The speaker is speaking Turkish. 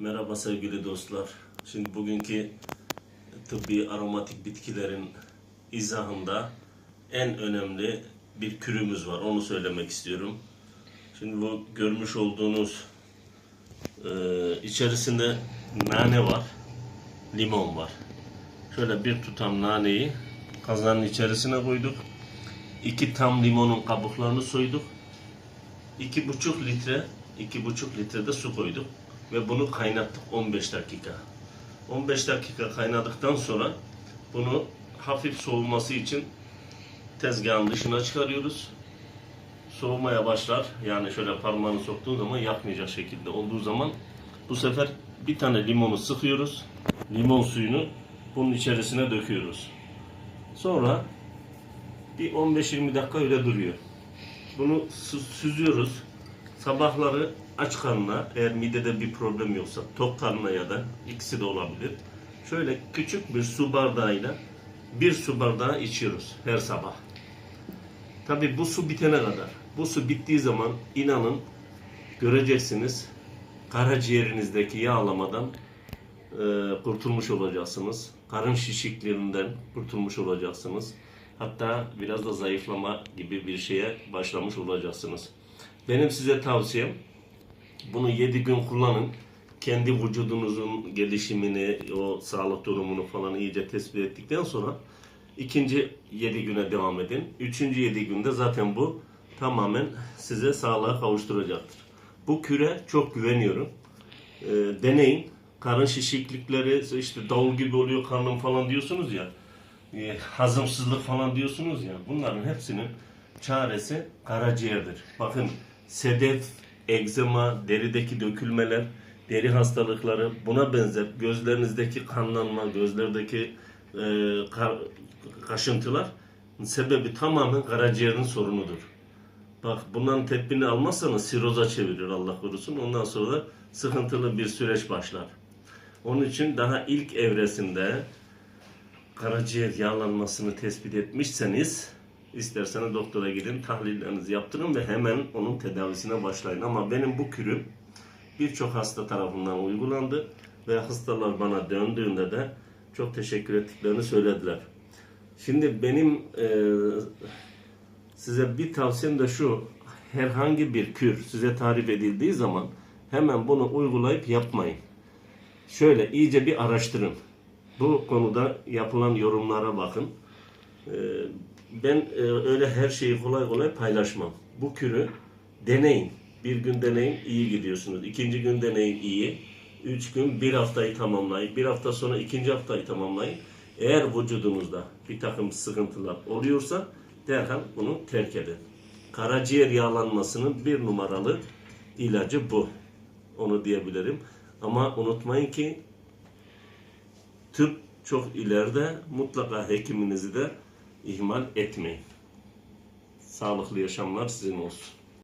Merhaba sevgili dostlar. Şimdi bugünkü tıbbi aromatik bitkilerin izahında en önemli bir kürümüz var. Onu söylemek istiyorum. Şimdi bu görmüş olduğunuz e, içerisinde nane var, limon var. Şöyle bir tutam naneyi kazanın içerisine koyduk. İki tam limonun kabuklarını soyduk. İki buçuk litre, iki buçuk litre de su koyduk ve bunu kaynattık 15 dakika. 15 dakika kaynadıktan sonra bunu hafif soğuması için tezgahın dışına çıkarıyoruz. Soğumaya başlar. Yani şöyle parmağını soktuğun zaman yakmayacak şekilde olduğu zaman bu sefer bir tane limonu sıkıyoruz. Limon suyunu bunun içerisine döküyoruz. Sonra bir 15-20 dakika öyle duruyor. Bunu sü- süzüyoruz. Sabahları aç karnına eğer midede bir problem yoksa tok karnına ya da ikisi de olabilir. Şöyle küçük bir su bardağıyla bir su bardağı içiyoruz her sabah. Tabi bu su bitene kadar. Bu su bittiği zaman inanın göreceksiniz karaciğerinizdeki yağlamadan e, kurtulmuş olacaksınız. Karın şişiklerinden kurtulmuş olacaksınız. Hatta biraz da zayıflama gibi bir şeye başlamış olacaksınız. Benim size tavsiyem bunu 7 gün kullanın. Kendi vücudunuzun gelişimini, o sağlık durumunu falan iyice tespit ettikten sonra ikinci 7 güne devam edin. Üçüncü 7 günde zaten bu tamamen size sağlığa kavuşturacaktır. Bu küre çok güveniyorum. Ee, deneyin. Karın şişiklikleri işte davul gibi oluyor karnım falan diyorsunuz ya. e, hazımsızlık falan diyorsunuz ya. Bunların hepsinin çaresi karaciğerdir. Bakın sedef, egzema, derideki dökülmeler, deri hastalıkları buna benzer gözlerinizdeki kanlanma, gözlerdeki e, ka- kaşıntılar sebebi tamamen karaciğerin sorunudur. Bak bunların tedbirini almazsanız siroza çevirir Allah korusun. Ondan sonra da sıkıntılı bir süreç başlar. Onun için daha ilk evresinde karaciğer yağlanmasını tespit etmişseniz isterseniz doktora gidin, tahlillerinizi yaptırın ve hemen onun tedavisine başlayın. Ama benim bu kürüm birçok hasta tarafından uygulandı ve hastalar bana döndüğünde de çok teşekkür ettiklerini söylediler. Şimdi benim e, size bir tavsiyem de şu. Herhangi bir kür size tarif edildiği zaman hemen bunu uygulayıp yapmayın. Şöyle iyice bir araştırın. Bu konuda yapılan yorumlara bakın. Ee, Ben e, öyle her şeyi kolay kolay paylaşmam. Bu kürü deneyin. Bir gün deneyin iyi gidiyorsunuz. İkinci gün deneyin iyi. Üç gün bir haftayı tamamlayın. Bir hafta sonra ikinci haftayı tamamlayın. Eğer vücudunuzda bir takım sıkıntılar oluyorsa derhal bunu terk edin. Karaciğer yağlanmasının bir numaralı ilacı bu. Onu diyebilirim. Ama unutmayın ki tıp çok ileride mutlaka hekiminizi de ihmal etmeyin. Sağlıklı yaşamlar sizin olsun.